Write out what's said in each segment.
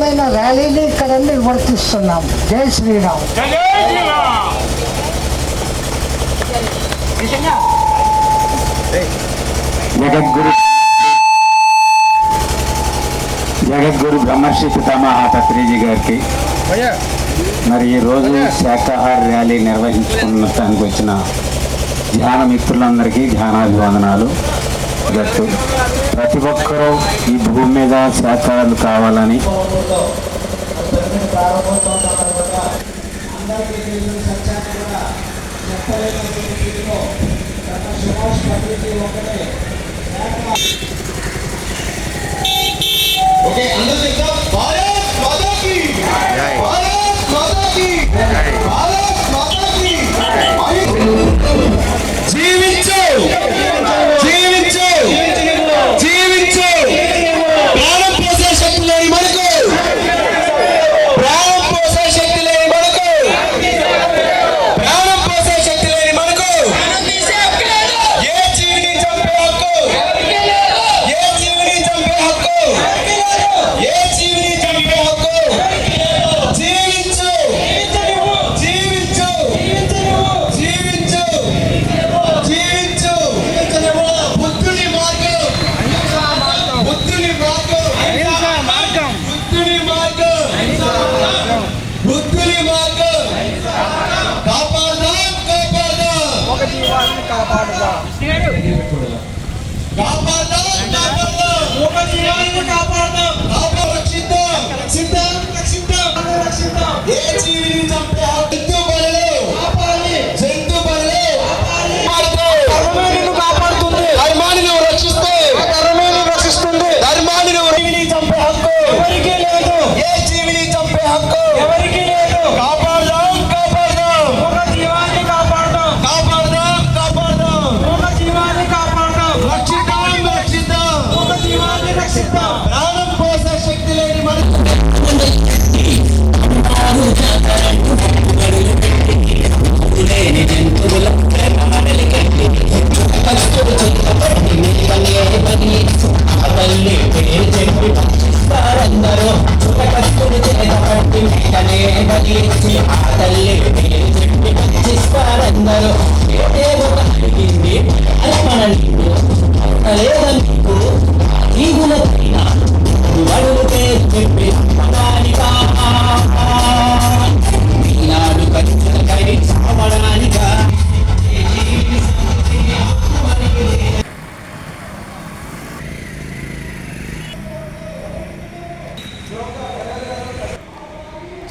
మైన ర్యాలీని ఇక్కడ నిర్వర్తిస్తున్నాం. జై శ్రీరామ్. జగద్గురు జగద్గురు బ్రహ్మర్షి పితామహ పత్రిజీ గారికి మరి ఈ రోజు శాఖాహార ర్యాలీ నిర్వహించుకున్నటానికి వచ్చిన ధ్యాన మిత్రులందరికీ ధ్యానాభివందనాలు. జట్టు ప్రతి ఒక్కరూ ఈ భూమి మీద శాఖాహారులు కావాలని ఓకే అందరూ చెప్తాం భారత్ మాతా కీ భారత్ మాతా కీ కాపాడదాం. కాపాడదాం దేవదీర్చి ఆ తల్లి పిలిచి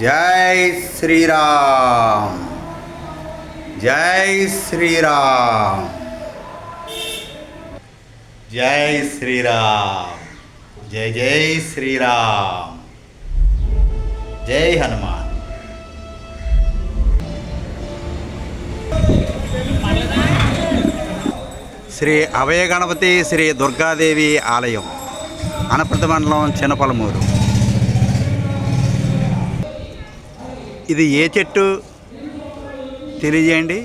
జై శ్రీరామ్. జై శ్రీరామ్. జై శ్రీరామ్. జై జై శ్రీరామ్. జై హనుమాన్. శ్రీ అభయ గణపతి శ్రీ దుర్గాదేవి ఆలయం అనపర్తి మండలం చిన్నపలమూరు. ఇది ఏ చెట్టు? తెలియజేయండి.